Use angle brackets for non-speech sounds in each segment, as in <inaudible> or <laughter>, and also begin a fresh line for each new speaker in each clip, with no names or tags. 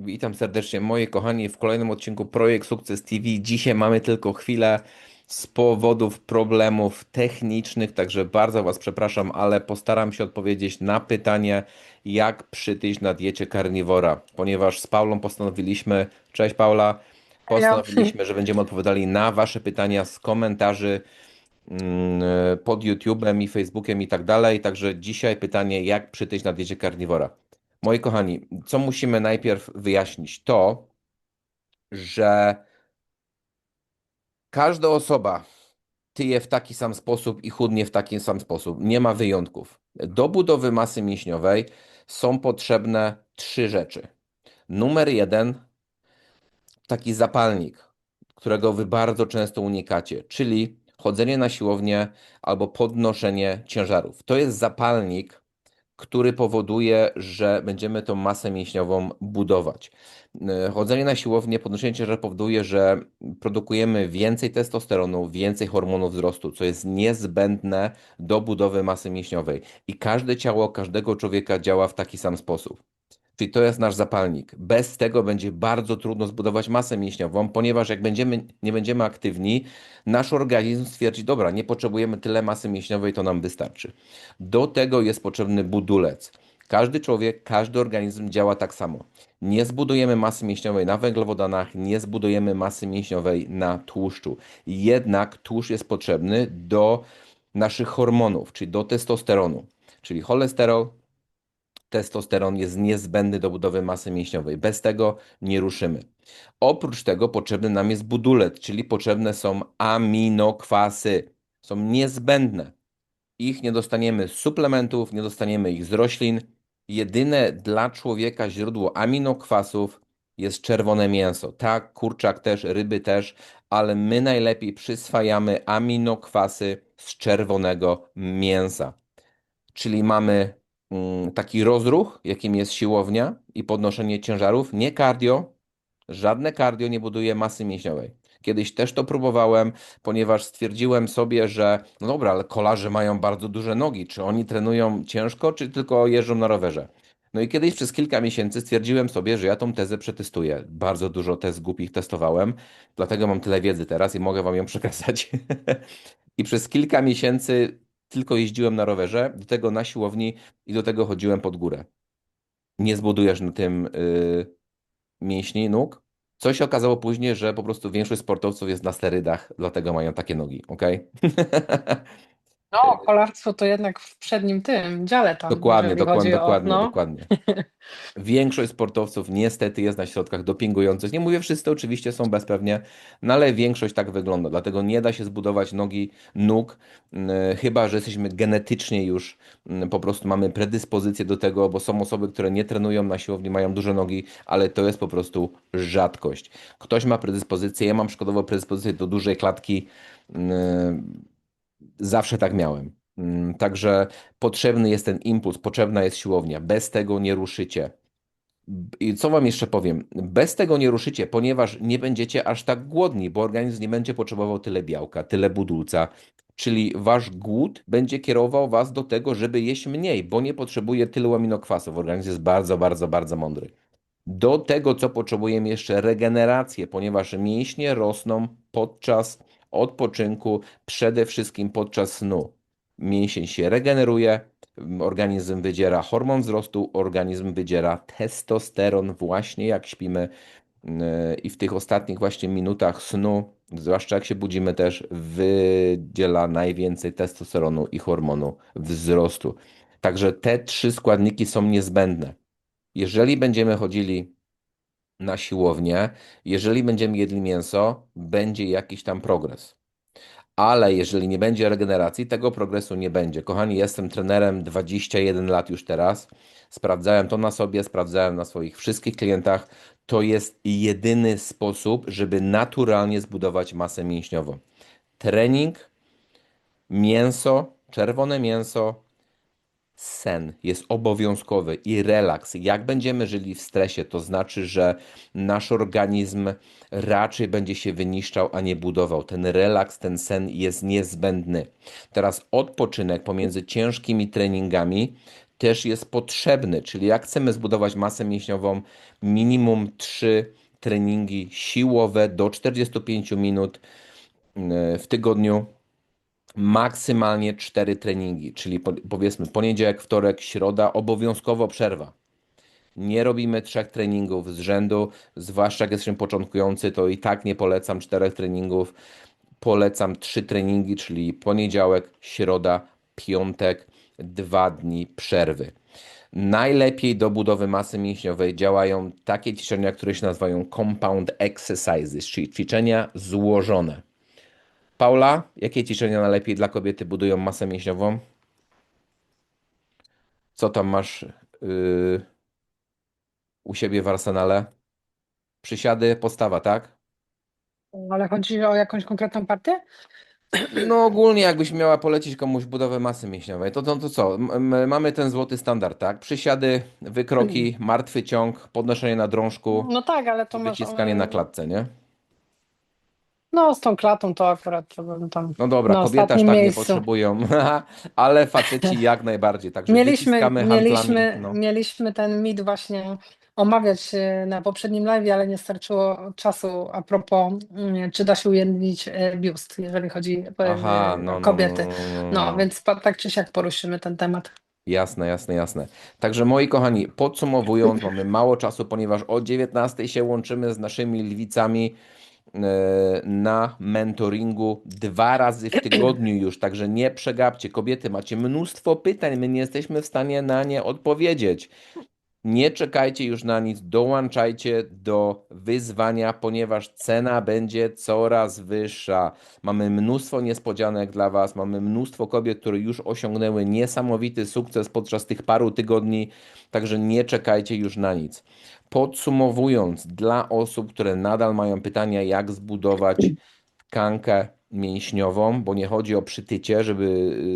Witam serdecznie, moi kochani, w kolejnym odcinku Projekt Sukces TV. Dzisiaj mamy tylko chwilę z powodów problemów technicznych, także bardzo Was przepraszam, ale postaram się odpowiedzieć na pytanie, jak przytyć na diecie karniwora, ponieważ z Paulą postanowiliśmy, cześć Paula, postanowiliśmy, <laughs> że będziemy odpowiadali na Wasze pytania z komentarzy mm, pod YouTube'em i Facebookiem i tak dalej. Także dzisiaj pytanie, jak przytyć na diecie karniwora. Moi kochani, co musimy najpierw wyjaśnić? To, że każda osoba tyje w taki sam sposób i chudnie w taki sam sposób. Nie ma wyjątków. Do budowy masy mięśniowej są potrzebne trzy rzeczy. Numer jeden, taki zapalnik, którego wy bardzo często unikacie, czyli chodzenie na siłownię albo podnoszenie ciężarów. To jest zapalnik, który powoduje, że będziemy tą masę mięśniową budować. E, Chodzenie na siłownię, podnoszenie ciężarów powoduje, że produkujemy więcej testosteronu, więcej hormonów wzrostu, co jest niezbędne do budowy masy mięśniowej. I każde ciało każdego człowieka działa w taki sam sposób. Czyli to jest nasz zapalnik. Bez tego będzie bardzo trudno zbudować masę mięśniową, ponieważ jak będziemy, nie będziemy aktywni, nasz organizm stwierdzi, dobra, nie potrzebujemy tyle masy mięśniowej, to nam wystarczy. Do tego jest potrzebny budulec. Każdy człowiek, każdy organizm działa tak samo. Nie zbudujemy masy mięśniowej na węglowodanach, nie zbudujemy masy mięśniowej na tłuszczu. Jednak tłuszcz jest potrzebny do naszych hormonów, czyli do testosteronu, czyli cholesterol, testosteron jest niezbędny do budowy masy mięśniowej. Bez tego nie ruszymy. Oprócz tego potrzebny nam jest budulec, czyli potrzebne są aminokwasy. Są niezbędne. Ich nie dostaniemy z suplementów, nie dostaniemy ich z roślin. Jedyne dla człowieka źródło aminokwasów jest czerwone mięso. Tak, kurczak też, ryby też, ale my najlepiej przyswajamy aminokwasy z czerwonego mięsa. Czyli mamy taki rozruch, jakim jest siłownia i podnoszenie ciężarów, nie cardio, żadne cardio nie buduje masy mięśniowej. Kiedyś też to próbowałem, ponieważ stwierdziłem sobie, że no dobra, ale kolarze mają bardzo duże nogi. Czy oni trenują ciężko, czy tylko jeżdżą na rowerze? No i kiedyś przez kilka miesięcy stwierdziłem sobie, że ja tą tezę przetestuję. Bardzo dużo tez głupich testowałem, dlatego mam tyle wiedzy teraz i mogę wam ją przekazać. <laughs> I przez kilka miesięcy tylko jeździłem na rowerze, do tego na siłowni i do tego chodziłem pod górę. Nie zbudujesz na tym y, mięśni nóg. Co się okazało później, że po prostu większość sportowców jest na sterydach, dlatego mają takie nogi, ok? <laughs>
No, kolarstwo to jednak w przednim tym dziale tam,
Dokładnie, dokładnie,
chodzi o,
dokładnie,
no.
dokładnie. <laughs> Większość sportowców niestety jest na środkach dopingujących. Nie mówię wszyscy, oczywiście są bezpewnie, no ale większość tak wygląda. Dlatego nie da się zbudować nogi, nóg, chyba że jesteśmy genetycznie już, po prostu mamy predyspozycję do tego, bo są osoby, które nie trenują na siłowni, mają duże nogi, ale to jest po prostu rzadkość. Ktoś ma predyspozycję, ja mam przykładowo predyspozycję do dużej klatki. Zawsze tak miałem. Mm, Także potrzebny jest ten impuls, potrzebna jest siłownia. Bez tego nie ruszycie. I co wam jeszcze powiem? Bez tego nie ruszycie, ponieważ nie będziecie aż tak głodni, bo organizm nie będzie potrzebował tyle białka, tyle budulca. Czyli wasz głód będzie kierował was do tego, żeby jeść mniej, bo nie potrzebuje tylu aminokwasów. Organizm jest bardzo, bardzo, bardzo mądry. Do tego, co potrzebujemy jeszcze regenerację, ponieważ mięśnie rosną podczas odpoczynku, przede wszystkim podczas snu. Mięsień się regeneruje, organizm wydziera hormon wzrostu, organizm wydziera testosteron właśnie jak śpimy i w tych ostatnich właśnie minutach snu, zwłaszcza jak się budzimy też, wydziela najwięcej testosteronu i hormonu wzrostu. Także te trzy składniki są niezbędne. Jeżeli będziemy chodzili na siłownię, jeżeli będziemy jedli mięso, będzie jakiś tam progres. Ale jeżeli nie będzie regeneracji, tego progresu nie będzie. Kochani, jestem trenerem 21 lat już teraz. Sprawdzałem to na sobie, sprawdzałem na swoich wszystkich klientach. To jest jedyny sposób, żeby naturalnie zbudować masę mięśniową. Trening, mięso, czerwone mięso, sen jest obowiązkowy i relaks. Jak będziemy żyli w stresie, to znaczy, że nasz organizm raczej będzie się wyniszczał, a nie budował. Ten relaks, ten sen jest niezbędny. Teraz odpoczynek pomiędzy ciężkimi treningami też jest potrzebny, czyli jak chcemy zbudować masę mięśniową, minimum 3 treningi siłowe do 45 minut e, w tygodniu, maksymalnie 4 treningi, czyli po- powiedzmy poniedziałek, wtorek, środa, obowiązkowo przerwa. Nie robimy trzech treningów z rzędu, zwłaszcza jak jesteśmy początkujący, to i tak nie polecam czterech treningów. Polecam trzy treningi, czyli poniedziałek, środa, piątek, dwa dni przerwy. Najlepiej do budowy masy mięśniowej działają takie ćwiczenia, które się nazywają compound exercises, czyli ćwiczenia złożone. Paula, jakie ćwiczenia najlepiej dla kobiety budują masę mięśniową? Co tam masz yy, u siebie w arsenale? Przysiady, postawa, tak?
Ale chodzi o jakąś konkretną partię?
No ogólnie jakbyś miała polecić komuś budowę masy mięśniowej, to, to, to co? M- mamy ten złoty standard, tak? Przysiady, wykroki, martwy ciąg, podnoszenie na drążku
No tak, ale to masz.
wyciskanie na klatce, nie?
No, z tą klatą to akurat to bym tam
No dobra,
na
kobiety aż tak nie
miejscu.
potrzebują, <laughs> ale faceci <laughs> jak najbardziej, także
Mieliśmy, mieliśmy,
no.
mieliśmy ten mit właśnie omawiać e, na poprzednim live, ale nie starczyło czasu a propos, mm, czy da się ujędrnić e, biust, jeżeli chodzi e,
Aha, no,
o
no,
kobiety.
no, no, no,
No,
no.
więc tak czy siak poruszymy ten temat.
Jasne, jasne, jasne. Także moi kochani, podsumowując, mamy mało czasu, ponieważ o 19 się łączymy z naszymi lwicami na mentoringu dwa razy w tygodniu już, także nie przegapcie. Kobiety, macie mnóstwo pytań, my nie jesteśmy w stanie na nie odpowiedzieć. Nie czekajcie już na nic, dołączajcie do wyzwania, ponieważ cena będzie coraz wyższa. Mamy mnóstwo niespodzianek dla Was, mamy mnóstwo kobiet, które już osiągnęły niesamowity sukces podczas tych paru tygodni, także nie czekajcie już na nic. Podsumowując, dla osób, które nadal mają pytania, jak zbudować tkankę mięśniową, bo nie chodzi o przytycie, żeby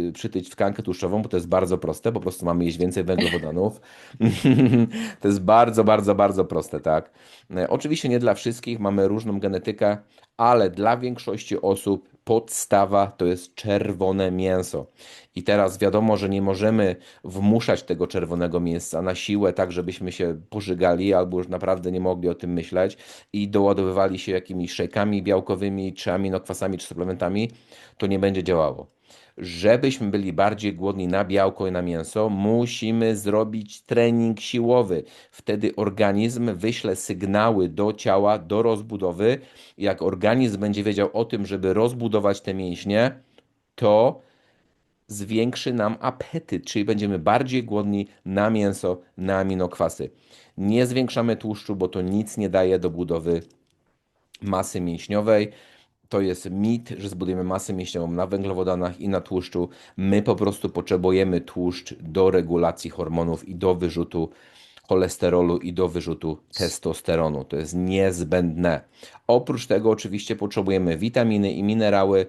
y, przytyć tkankę tłuszczową, bo to jest bardzo proste, po prostu mamy jeść więcej węglowodanów. <laughs> To jest bardzo, bardzo, bardzo proste, tak? E, Oczywiście nie dla wszystkich, mamy różną genetykę, ale dla większości osób podstawa to jest czerwone mięso. I teraz wiadomo, że nie możemy wmuszać tego czerwonego mięsa na siłę, tak żebyśmy się pożygali, albo już naprawdę nie mogli o tym myśleć i doładowywali się jakimiś szejkami białkowymi, czy aminokwasami, czy suplementami, to nie będzie działało. Żebyśmy byli bardziej głodni na białko i na mięso, musimy zrobić trening siłowy. Wtedy organizm wyśle sygnały do ciała, do rozbudowy. Jak organizm będzie wiedział o tym, żeby rozbudować te mięśnie, to zwiększy nam apetyt, czyli będziemy bardziej głodni na mięso, na aminokwasy. Nie zwiększamy tłuszczu, bo to nic nie daje do budowy masy mięśniowej. To jest mit, że zbudujemy masę mięśniową na węglowodanach i na tłuszczu. My po prostu potrzebujemy tłuszcz do regulacji hormonów i do wyrzutu cholesterolu i do wyrzutu testosteronu. To jest niezbędne. Oprócz tego oczywiście potrzebujemy witaminy i minerały.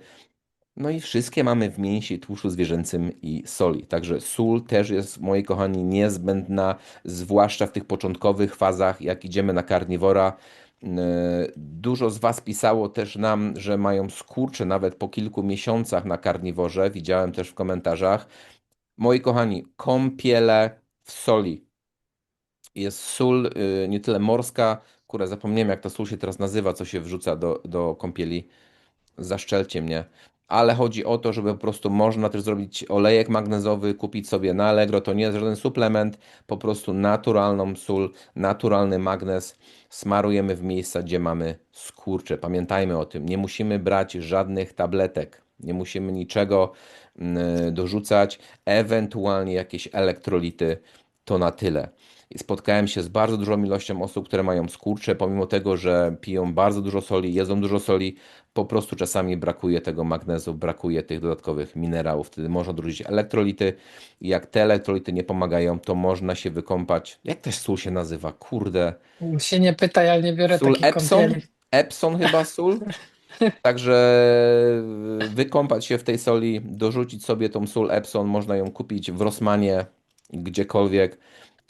No i wszystkie mamy w mięsie, tłuszczu zwierzęcym i soli. Także sól też jest, moi kochani, niezbędna, zwłaszcza w tych początkowych fazach, jak idziemy na karniwora. Yy, Dużo z Was pisało też nam, że mają skurcze nawet po kilku miesiącach na karniworze. Widziałem też w komentarzach. Moi kochani, kąpiele w soli. Jest sól, yy, nie tyle morska, kurę, zapomniałem jak ta sól się teraz nazywa, co się wrzuca do, do kąpieli zaszczelcie mnie. Ale chodzi o to, żeby po prostu można też zrobić olejek magnezowy, kupić sobie na Allegro. To nie jest żaden suplement, po prostu naturalną sól, naturalny magnez. Smarujemy w miejsca, gdzie mamy skurcze. Pamiętajmy o tym. Nie musimy brać żadnych tabletek, nie musimy niczego mm, dorzucać, ewentualnie jakieś elektrolity. To na tyle. Spotkałem się z bardzo dużą ilością osób, które mają skurcze, pomimo tego, że piją bardzo dużo soli, jedzą dużo soli, po prostu czasami brakuje tego magnezu, brakuje tych dodatkowych minerałów. Wtedy można dorzucić elektrolity. Jak te elektrolity nie pomagają, to można się wykąpać. Jak też sól się nazywa? Kurde.
Się nie pytaj, ale nie biorę
Sól
takich
Epsom?
kąpieli.
Epsom chyba sól? <laughs> Także wykąpać się w tej soli, dorzucić sobie tą sól Epsom, można ją kupić w Rossmanie, gdziekolwiek.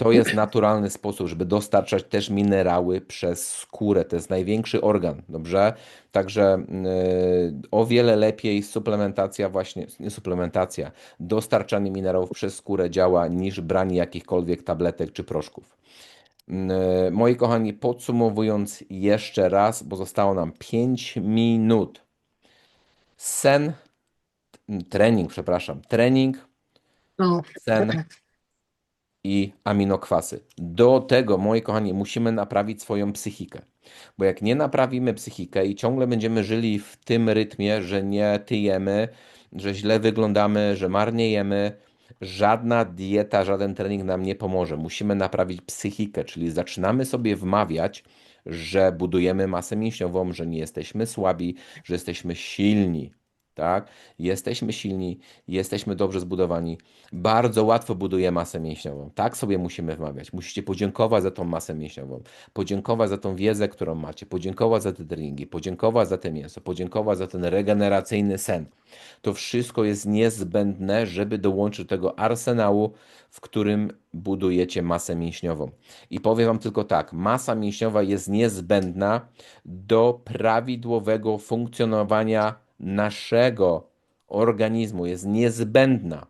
To jest naturalny sposób, żeby dostarczać też minerały przez skórę. To jest największy organ, dobrze? Także yy, o wiele lepiej suplementacja, właśnie, nie suplementacja, dostarczanie minerałów przez skórę działa niż branie jakichkolwiek tabletek czy proszków. Yy, moi kochani, podsumowując jeszcze raz, bo zostało nam 5 minut. Sen, trening, przepraszam, trening,
No,
sen i aminokwasy. Do tego, moi kochani, musimy naprawić swoją psychikę. Bo jak nie naprawimy psychikę i ciągle będziemy żyli w tym rytmie, że nie tyjemy, że źle wyglądamy, że marniejemy, żadna dieta, żaden trening nam nie pomoże. Musimy naprawić psychikę, czyli zaczynamy sobie wmawiać, że budujemy masę mięśniową, że nie jesteśmy słabi, że jesteśmy silni. Tak? Jesteśmy silni, jesteśmy dobrze zbudowani. Bardzo łatwo buduje masę mięśniową. Tak sobie musimy wmawiać. Musicie podziękować za tą masę mięśniową, podziękować za tą wiedzę, którą macie, podziękować za te treningi, podziękować za te mięso, podziękować za ten regeneracyjny sen. To wszystko jest niezbędne, żeby dołączyć do tego arsenału, w którym budujecie masę mięśniową. I powiem Wam tylko tak: masa mięśniowa jest niezbędna do prawidłowego funkcjonowania naszego organizmu, jest niezbędna.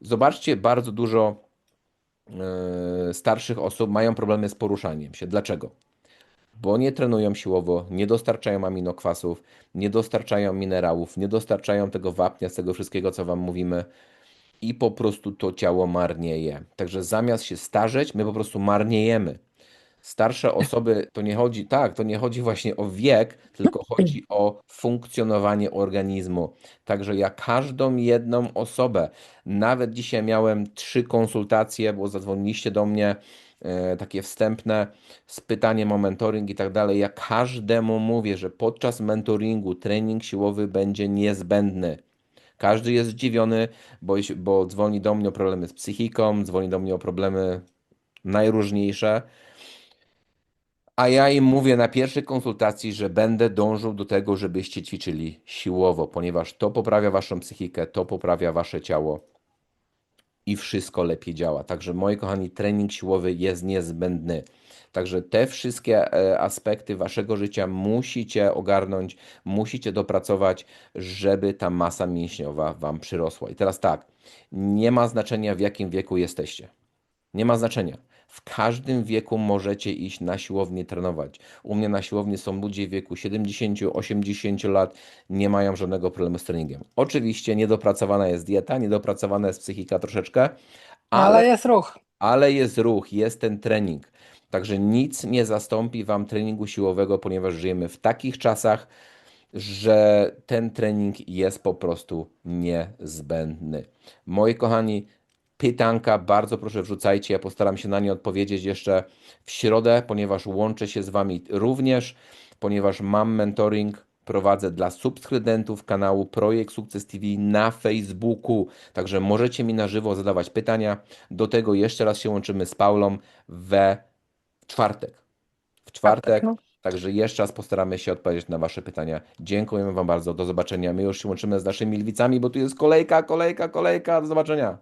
Zobaczcie, bardzo dużo e, starszych osób mają problemy z poruszaniem się. Dlaczego? Bo nie trenują siłowo, nie dostarczają aminokwasów, nie dostarczają minerałów, nie dostarczają tego wapnia, z tego wszystkiego, co Wam mówimy, i po prostu to ciało marnieje. Także zamiast się starzeć, my po prostu marniejemy. Starsze osoby, to nie chodzi, tak, to nie chodzi właśnie o wiek, tylko chodzi o funkcjonowanie organizmu. Także ja każdą jedną osobę, nawet dzisiaj miałem trzy konsultacje, bo zadzwoniliście do mnie e, takie wstępne z pytaniem o mentoring i tak dalej. Ja każdemu mówię, że podczas mentoringu trening siłowy będzie niezbędny. Każdy jest zdziwiony, bo, bo dzwoni do mnie o problemy z psychiką, dzwoni do mnie o problemy najróżniejsze. A ja im mówię na pierwszej konsultacji, że będę dążył do tego, żebyście ćwiczyli siłowo, ponieważ to poprawia waszą psychikę, to poprawia wasze ciało i wszystko lepiej działa. Także moi kochani, trening siłowy jest niezbędny. Także te wszystkie e, aspekty waszego życia musicie ogarnąć, musicie dopracować, żeby ta masa mięśniowa wam przyrosła. I teraz tak, nie ma znaczenia w jakim wieku jesteście. Nie ma znaczenia. W każdym wieku możecie iść na siłownię trenować. U mnie na siłowni są ludzie w wieku 70-80 lat, nie mają żadnego problemu z treningiem. Oczywiście niedopracowana jest dieta, niedopracowana jest psychika troszeczkę,
ale
ale,
jest ruch.
ale jest ruch, jest ten trening. Także nic nie zastąpi Wam treningu siłowego, ponieważ żyjemy w takich czasach, że ten trening jest po prostu niezbędny. Moi kochani, pytanka bardzo proszę wrzucajcie. Ja postaram się na nie odpowiedzieć jeszcze w środę, ponieważ łączę się z Wami również, ponieważ mam mentoring. Prowadzę dla subskrybentów kanału Projekt Sukces TV na Facebooku. Także możecie mi na żywo zadawać pytania. Do tego jeszcze raz się łączymy z Paulą we czwartek. W czwartek.
no.
Także jeszcze raz postaramy się odpowiedzieć na Wasze pytania. Dziękujemy Wam bardzo. Do zobaczenia. My już się łączymy z naszymi lwicami, bo tu jest kolejka, kolejka, kolejka. Do zobaczenia.